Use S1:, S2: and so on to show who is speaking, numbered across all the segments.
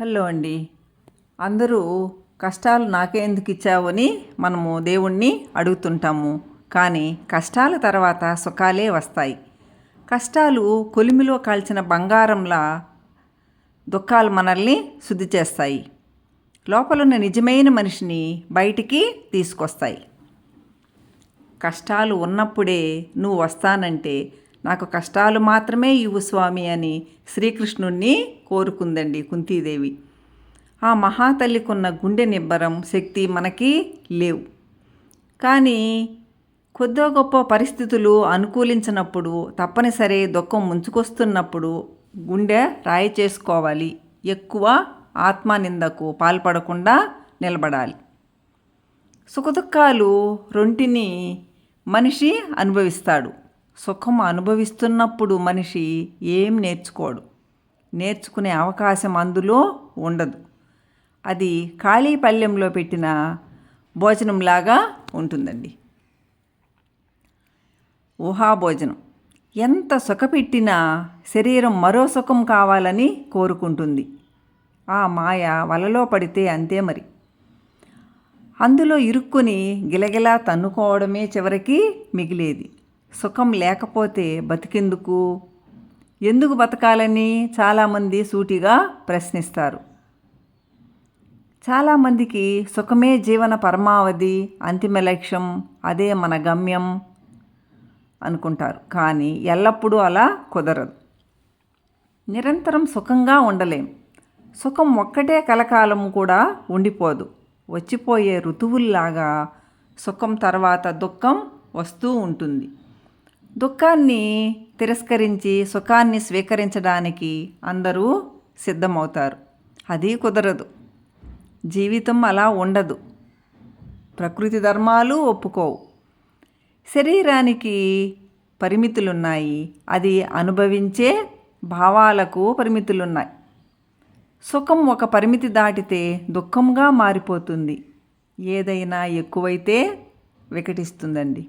S1: Hello అండి. అందరూ కష్టాలు నాకే ఎందుకు ఇచ్చావని మనము దేవుణ్ణి అడుగుతుంటాము. కానీ కష్టాల తర్వాత సుఖాలే వస్తాయి. కష్టాలు కొలిమిలో కాల్చిన బంగారంలా దుఃఖాలు మనల్ని శుద్ధి చేస్తాయి. లోపలున్న నిజమైన మనిషిని బయటికి తీసుకొస్తాయి. కష్టాలు ఉన్నప్పుడే నువ్వు వస్తానంటే నాకు కష్టాలు మాత్రమే ఇవ్వు స్వామి అని శ్రీకృష్ణుణ్ణి కోరుకుందండి కుంతీదేవి. ఆ మహాతల్లికున్న గుండె నిబ్బరం శక్తి మనకి లేవు. కానీ కొద్దో గొప్ప పరిస్థితులు అనుకూలించినప్పుడు తప్పనిసరి దుఃఖం ముంచుకొస్తున్నప్పుడు గుండె రాయి చేసుకోవాలి. ఎక్కువ ఆత్మనిందకు పాల్పడకుండా నిలబడాలి. సుఖదుఖాలు రొంటిని మనిషి అనుభవిస్తాడు. సుఖం అనుభవిస్తున్నప్పుడు మనిషి ఏం నేర్చుకోడు. నేర్చుకునే అవకాశం అందులో ఉండదు. అది ఖాళీ పళ్ళెంలో పెట్టిన భోజనంలాగా ఉంటుందండి. ఊహాభోజనం. ఎంత సుఖపెట్టినా శరీరం మరో సుఖం కావాలని కోరుకుంటుంది. ఆ మాయ వలలో పడితే అంతే మరి. అందులో ఇరుక్కుని గిలగిలా తన్నుకోవడమే చివరికి మిగిలేది. సుఖం లేకపోతే బతికెందుకు? ఎందుకు బతకాలని చాలామంది సూటిగా ప్రశ్నిస్తారు. చాలామందికి సుఖమే జీవన పరమావధి అంతిమ లక్ష్యం అదే మన గమ్యం అనుకుంటారు. కానీ ఎల్లప్పుడూ అలా కుదరదు. నిరంతరం సుఖంగా ఉండలేం. సుఖం ఒక్కటే కలకాలం కూడా ఉండిపోదు. వచ్చిపోయే ఋతువుల్లాగా సుఖం తర్వాత దుఃఖం వస్తూ ఉంటుంది. దుఃఖాన్ని తిరస్కరించి సుఖాన్ని స్వీకరించడానికి అందరూ సిద్ధమవుతారు. అది కుదరదు. జీవితం అలా ఉండదు. ప్రకృతి ధర్మాలు ఒప్పుకోవు. శరీరానికి పరిమితులున్నాయి. అది అనుభవించే భావాలకు పరిమితులున్నాయి. సుఖం ఒక పరిమితి దాటితే దుఃఖంగా మారిపోతుంది. ఏదైనా ఎక్కువైతే వికటిస్తుందండి.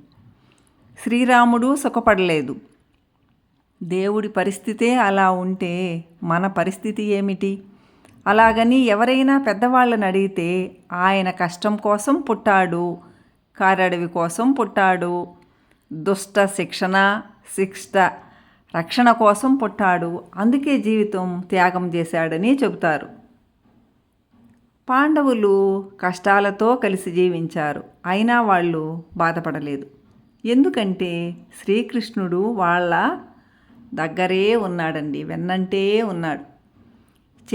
S1: శ్రీరాముడు సుఖపడలేదు. దేవుడి పరిస్థితే అలా ఉంటే మన పరిస్థితి ఏమిటి? అలాగని ఎవరైనా పెద్దవాళ్ళని అడిగితే ఆయన కష్టం కోసం పుట్టాడు కారడవి కోసం పుట్టాడు దుష్ట శిక్షణ శిక్ష రక్షణ కోసం పుట్టాడు అందుకే జీవితం త్యాగం చేశాడని చెబుతారు. పాండవులు కష్టాలతో కలిసి జీవించారు అయినా వాళ్ళు బాధపడలేదు. ఎందుకంటే శ్రీకృష్ణుడు వాళ్ళ దగ్గరే ఉన్నాడండి వెన్నంటే ఉన్నాడు.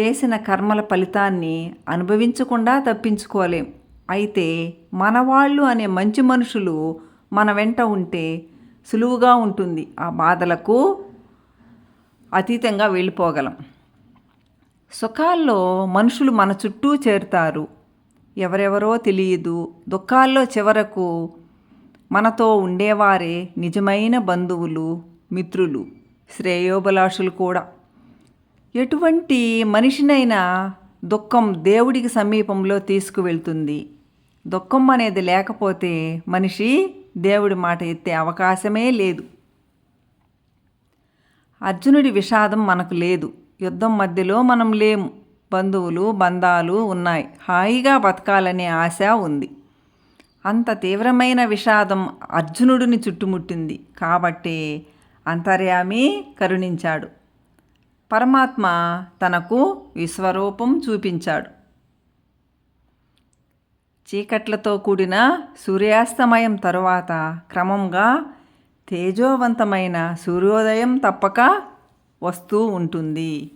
S1: చేసిన కర్మల ఫలితాన్ని అనుభవించకుండా తప్పించుకోలేం. అయితే మనవాళ్ళు అనే మంచి మనుషులు మన వెంట ఉంటే సులువుగా ఉంటుంది. ఆ బాధలకు అతీతంగా వెళ్ళిపోగలం. సుఖాల్లో మనుషులు మన చుట్టూ చేరుతారు. ఎవరెవరో తెలియదు. దుఃఖాల్లో చివరకు మనతో ఉండేవారే నిజమైన బంధువులు మిత్రులు శ్రేయోభిలాషులు కూడా. ఎటువంటి మనిషినైనా దుఃఖం దేవుడికి సమీపంలో తీసుకువెళ్తుంది. దుఃఖం అనేది లేకపోతే మనిషి దేవుడి మాట ఎత్తే అవకాశమే లేదు. అర్జునుడి విషాదం మనకు లేదు. యుద్ధం మధ్యలో మనం లేము. బంధువులు బంధాలు ఉన్నాయి. హాయిగా బతకాలనే ఆశ ఉంది. అంత తీవ్రమైన విషాదం అర్జునుడిని చుట్టుముట్టింది. కాబట్టే అంతర్యామి కరుణించాడు. పరమాత్మ తనకు విశ్వరూపం చూపించాడు. చీకట్లతో కూడిన సూర్యాస్తమయం తరువాత క్రమంగా తేజోవంతమైన సూర్యోదయం తప్పక వస్తూ ఉంటుంది.